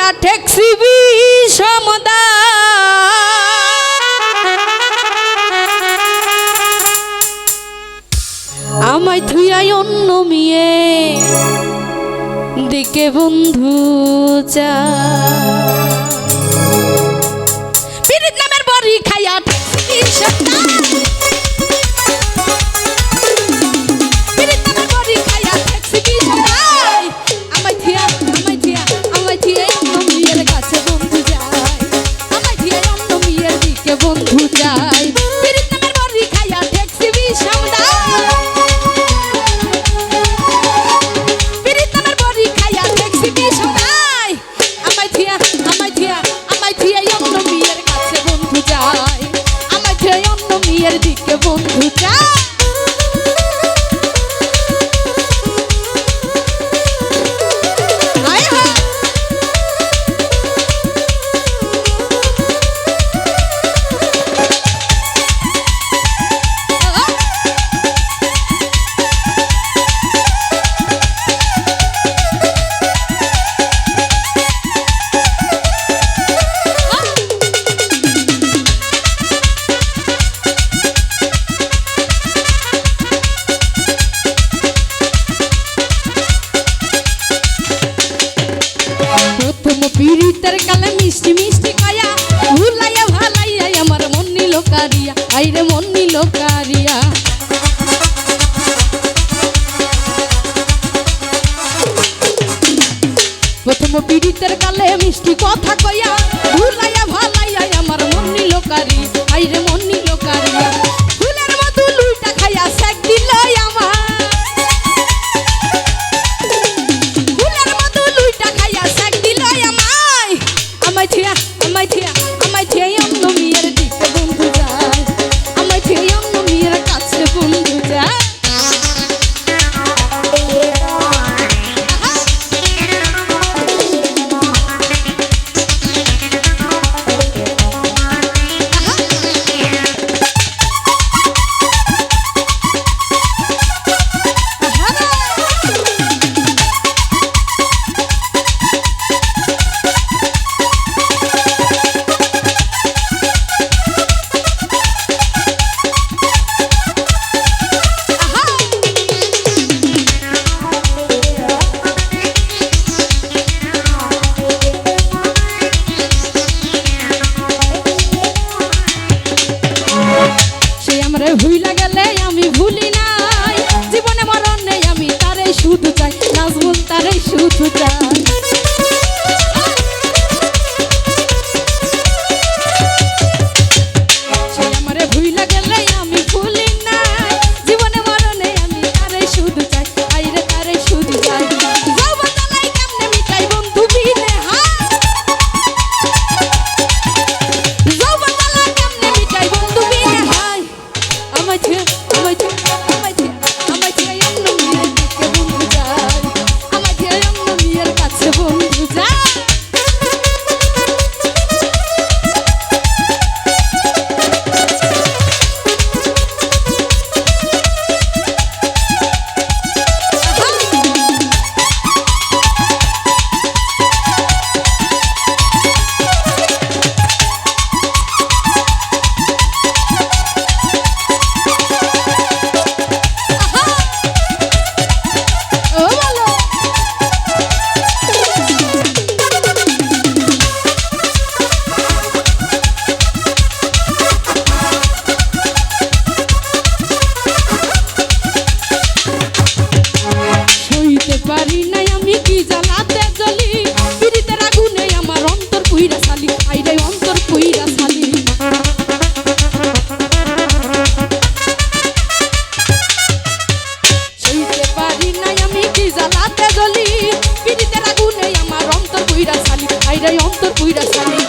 দিয়া ঠেকসিবি সমদা। আমায় থুয়াই অন্য মিয়ে দিকে বন্ধু চা। বন্ধুটা কারিয়া, আইরে মন নিল কারিয়া। প্রথম পীড়িতের কালে মিষ্টি কথা কইয়া ভুলাইয়া ভালাইয়া আমার মন নিল কারিয়া, আইরে মন vida sai